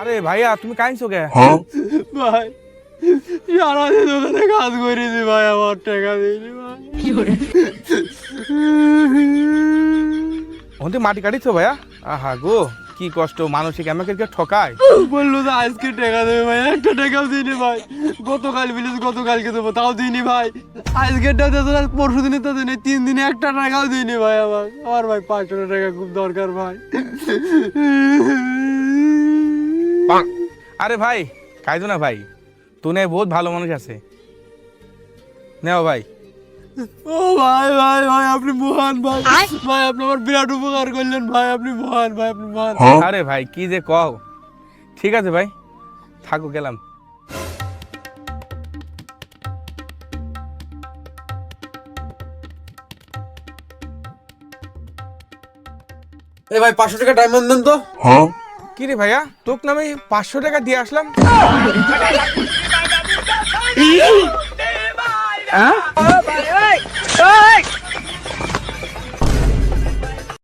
আরে ভাইয়া তুমি কাইনছো কে? ভাই সারাদিন ওখানে কাজ করেছি ভাই আমার টাকা দিইনি ভাই। ওতে মাটি কাটিছো ভাইয়া? আহা গো কি কষ্ট মানসিক আমাকে কে ঠকায়। বলল যে আজকে টাকা দেবে ভাই একটা টাকাও দিইনি ভাই। গতকাল বিলিস গতকালকে দেবো তাও দিইনি ভাই। আজকেরটা দিতে পরশু দিনে তো দিনে তিন দিনে একটা টাকাও দিইনি ভাই আমার। আমার ভাই পাঁচশো টাকা খুব দরকার ভাই। আরে ভাই কাইদো না ভাই তুনে বহুত ভালো মানুষ আছে। নেও ভাই। ও ভাই ভাই ভাই আপনি মহান ভাই। ভাই আপনি আমার বিরাট উপকার করলেন ভাই আপনি মহান ভাই আপনি মহান। আরে ভাই কি যে কও। ঠিক আছে ভাই থাকো গেলাম। এই ভাই পাঁচশো টাকা ডায়মন্ড দেন তো। কি রে ভাইয়া? তোক নামে পাঁচশো টাকা দিয়ে আসলাম। oi!